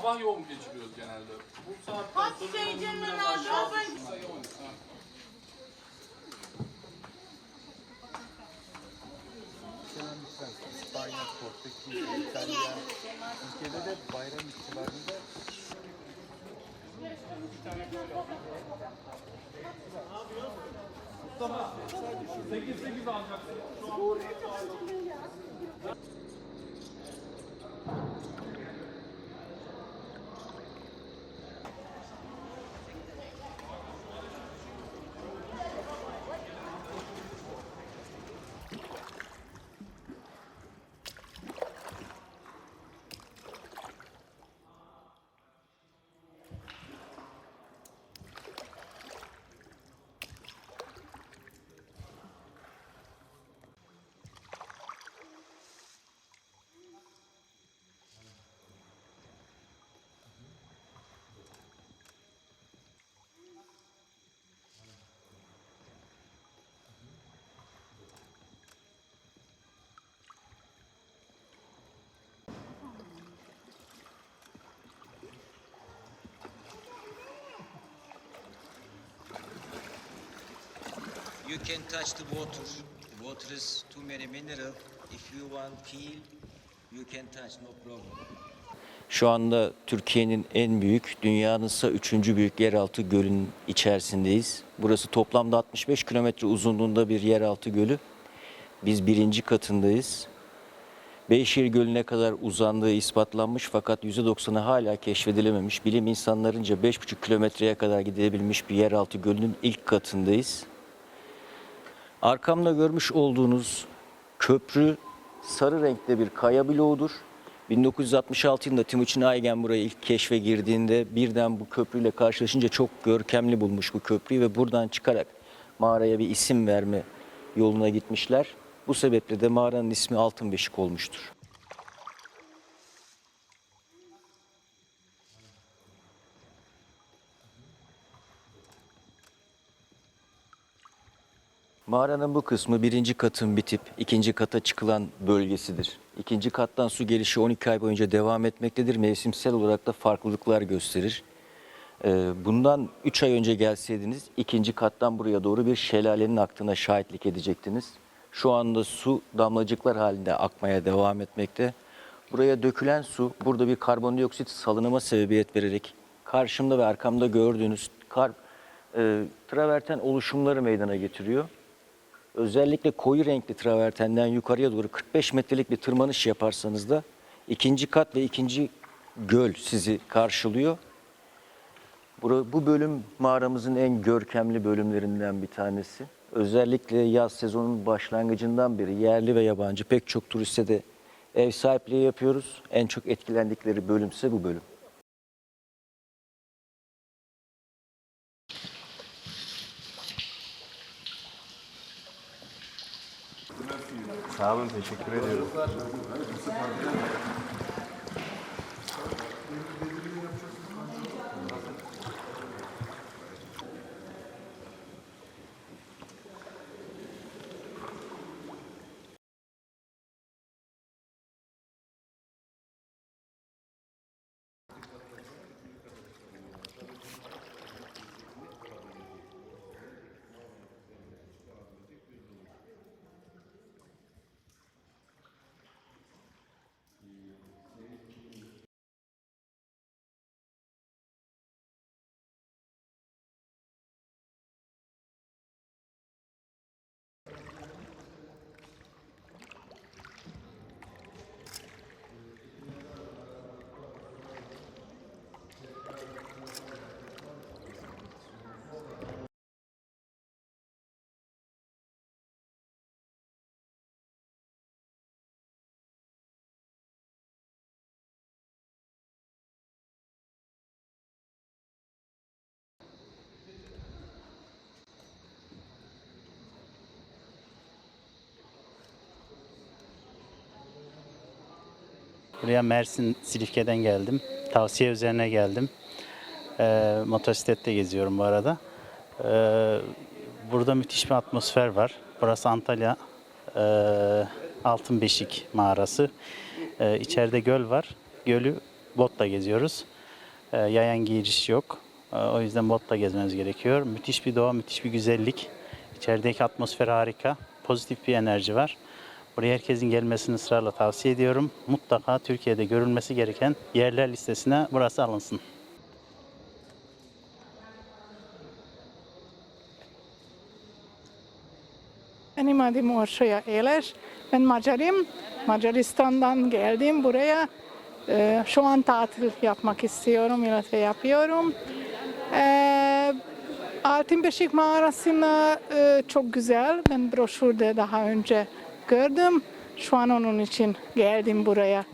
sabah yoğun geçiriyoruz genelde. Bu saatten Kaç sonra şey Cemre biraz abi, aşağı ben- düşüyor. Ha. İspanya, Portekiz, İtalya, Türkiye'de de bayram ihtimalinde You can touch the water. Water is too many mineral. If you want feel, you can touch no problem. Şu anda Türkiye'nin en büyük, dünyanın ise üçüncü büyük yeraltı gölün içerisindeyiz. Burası toplamda 65 kilometre uzunluğunda bir yeraltı gölü. Biz birinci katındayız. Beyşehir Gölü'ne kadar uzandığı ispatlanmış fakat %90'ı hala keşfedilememiş. Bilim insanlarınca 5,5 kilometreye kadar gidebilmiş bir yeraltı gölünün ilk katındayız. Arkamda görmüş olduğunuz köprü sarı renkte bir kaya bloğudur. 1966 yılında Timuçin Aygen buraya ilk keşfe girdiğinde birden bu köprüyle karşılaşınca çok görkemli bulmuş bu köprüyü ve buradan çıkarak mağaraya bir isim verme yoluna gitmişler. Bu sebeple de mağaranın ismi Altın Beşik olmuştur. Mağaranın bu kısmı birinci katın bitip ikinci kata çıkılan bölgesidir. İkinci kattan su gelişi 12 ay boyunca devam etmektedir. Mevsimsel olarak da farklılıklar gösterir. Ee, Bundan 3 ay önce gelseydiniz ikinci kattan buraya doğru bir şelalenin aktığına şahitlik edecektiniz. Şu anda su damlacıklar halinde akmaya devam etmekte. Buraya dökülen su burada bir karbondioksit salınıma sebebiyet vererek karşımda ve arkamda gördüğünüz kar, e, traverten oluşumları meydana getiriyor. Özellikle koyu renkli travertenden yukarıya doğru 45 metrelik bir tırmanış yaparsanız da ikinci kat ve ikinci göl sizi karşılıyor. Bu bölüm mağaramızın en görkemli bölümlerinden bir tanesi. Özellikle yaz sezonunun başlangıcından beri yerli ve yabancı pek çok turiste de ev sahipliği yapıyoruz. En çok etkilendikleri bölümse bu bölüm. Sağ olun, teşekkür ediyorum. Buraya Mersin Silifke'den geldim. Tavsiye üzerine geldim. Ee, motosiklette geziyorum bu arada. Ee, burada müthiş bir atmosfer var. Burası Antalya e, Altın Beşik mağarası. Ee, içeride göl var. Gölü botla geziyoruz. E, yayan giyicisi yok. E, o yüzden botla gezmeniz gerekiyor. Müthiş bir doğa, müthiş bir güzellik. İçerideki atmosfer harika. Pozitif bir enerji var. Buraya herkesin gelmesini ısrarla tavsiye ediyorum. Mutlaka Türkiye'de görülmesi gereken yerler listesine burası alınsın. Benim adım Orşaya Eler. Ben Macarım. Macaristan'dan geldim buraya. Ee, şu an tatil yapmak istiyorum. Yine yapıyorum. Ee, Altınbeşik mağarasına e, çok güzel. Ben broşürde daha önce gördüm. Şu an onun için geldim buraya.